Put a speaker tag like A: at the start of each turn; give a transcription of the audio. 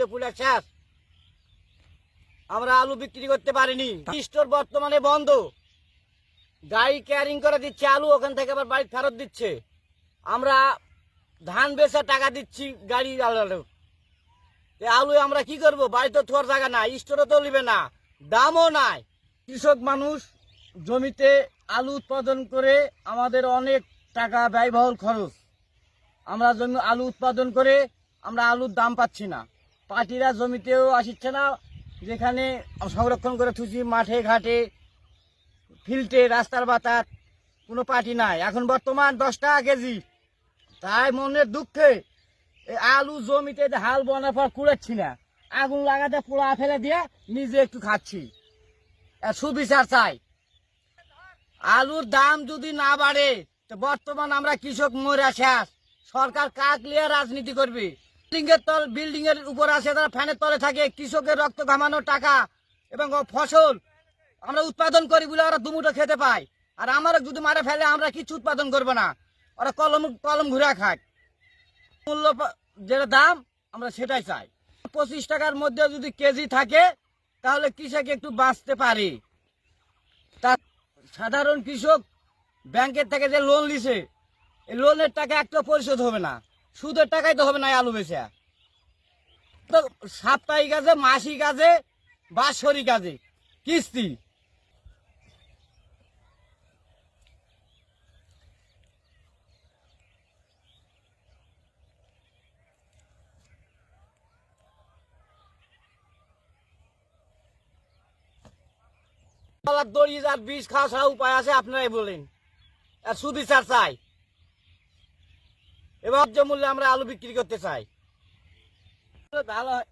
A: শেষ আমরা আলু বিক্রি করতে পারিনি। স্টোর বর্তমানে বন্ধ। গাড়ি ক্যারিং করে দিচ্ছে আলু, ওখান থেকে আবার বাড়ি ফেরত দিচ্ছে। আমরা ধান বেচা টাকা দিচ্ছি গাড়ি আলু আলু আমরা কি করব? জায়গা নাই স্টোরে তো নিবে না, দামও নাই। কৃষক মানুষ জমিতে আলু উৎপাদন করে আমাদের অনেক টাকা ব্যয়বহুল খরচ। আমরা জমি আলু উৎপাদন করে আমরা আলুর দাম পাচ্ছি না। পার্টিরা জমিতেও আসিচ্ছে না, যেখানে সংরক্ষণ করে থুছি মাঠে ঘাটে, ফিল্টে, রাস্তার বাতার কোনো পার্টি নাই। এখন বর্তমান দশ টাকা কেজি। তাই মনের দুঃখে আলু জমিতে হাল বোনার পর কুড়াচ্ছি না, আগুন লাগাতে পোড়া ফেলে দিয়ে নিজে একটু খাচ্ছি। সুবিচার চাই। আলুর দাম যদি না বাড়ে, তো বর্তমান আমরা কৃষক মরে শেষ সরকার কাক লিয়ে রাজনীতি করবে? বিল্ডিং এর তল বিল্ডিং এর উপর আছে তারা ফ্যানের তলে থাকে, কৃষকের রক্ত ঘামানোর টাকা এবং ফসল আমরা উৎপাদন করি বলে ওরা দুমুটো খেতে পায়। আর আমরা যদি মারে ফেলে, আমরা কিছু উৎপাদন করব না। ওরা কলম কলম ঘুরে খায়। মূল্য যেটা দাম, আমরা সেটাই চাই। পঁচিশ টাকার মধ্যে যদি কেজি থাকে, তাহলে কৃষক একটু বাঁচতে পারে। তা সাধারণ কৃষক ব্যাংকের থেকে যে লোন লিছে এই লোনের টাকা একটা পরিশোধ হবে না। সুদের টাকাই তো হবে না আলু বেচা। তো সাপ্তাহিক আছে মাসিক আছে বাৎসরিক আছে কিস্তি। দড়ি আর বিষ, খাওয়া ছাড়া উপায় আছে, আপনারাই বলেন। আর সুদি চার চাই। এবার মূল্যে আমরা আলু বিক্রি করতে চাই। ভালো হয়-